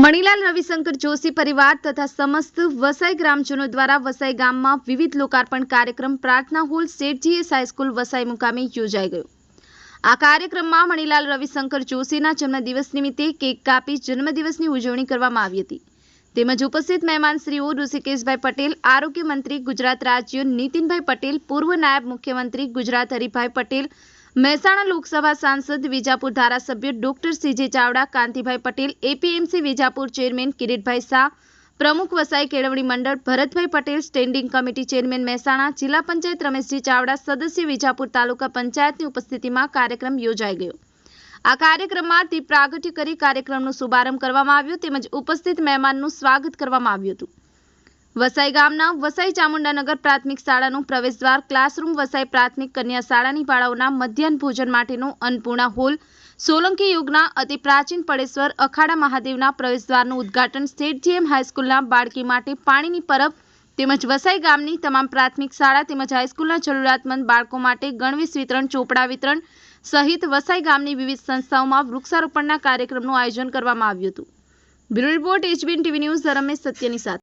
મણિલાલ, રવિશંકર જોશી પરિવાર તથા સમસ્ત વસાઈ ગ્રામજનો દ્વારા વસાઈ ગામમાં વિવિધ લોકાર્પણ કાર્યક્રમ પ્રાર્થના હોલ શેઠજીએસ હાઈસ્કૂલ વસાઈ મુકામે યોજાઈ ગયો. આ કાર્યક્રમમાં મણિલાલ, રવિશંકર જોશીના જન્મદિવસ નિમિત્તે કેક કાપી જન્મદિવસની ઉજવણી કરવામાં આવી હતી. તેમજ ઉપસ્થિત મહેમાનશ્રીઓ ઋષિકેશભાઈ પટેલ, આરોગ્ય મંત્રી ગુજરાત રાજ્ય, નીતિનભાઈ પટેલ, પૂર્વ નાયબ મુખ્યમંત્રી ગુજરાત હરિભાઈ પટેલ મહેસાણા લોકસભા સાંસદ વિજાપુર ધારાસભ્ય doctor CJ Chavda, Kantibhai Patel, APMC Vijapur chairman Kiritbhai Shah, પ્રમુખ વસાઈ કેળવણી મંડળ, Bharatbhai Patel, standing committee chairman Mehsana, જિલ્લા પંચાયત રમેશજી ચાવડા, સદસ્ય વિજાપુર તાલુકા પંચાયતની ઉપસ્થિતિમાં કાર્યક્રમ યોજાઈ ગયો. આ કાર્યક્રમમાં દીપ પ્રાગટ્ય કરી કાર્યક્રમનો શુભારંભ કરવામાં આવ્યો, તેમજ ઉપસ્થિત મહેમાનનું સ્વાગત કરવામાં આવ્યું હતું. વસાઈ ગામના વસાઈ ચામુંડાનગર પ્રાથમિક શાળાનું પ્રવેશદ્વાર, ક્લાસરૂમ, વસાઈ પ્રાથમિક કન્યા શાળાની બાળાઓના મધ્યાહન ભોજન માટેનું અન્નપૂર્ણા હોલ, સોલંકી યુગના અતિ પ્રાચીન પડેશ્વર અખાડા મહાદેવના પ્રવેશદ્વારનું ઉદ્ઘાટન સ્ટેટ જીએમ હાઈસ્કૂલના બાળકી માટે પાણીની પરબ તેમજ વસાઈ ગામની તમામ પ્રાથમિક શાળા તેમજ હાઈસ્કૂલના જરૂરિયાતમંદ બાળકો માટે ગણવેશ વિતરણ, ચોપડા વિતરણ સહિત વસાઈ ગામની વિવિધ સંસ્થાઓમાં વૃક્ષારોપણના કાર્યક્રમનું આયોજન કરવામાં આવ્યું હતું. Bureau report, HBN TV news Ramesh સત્યની સાથે.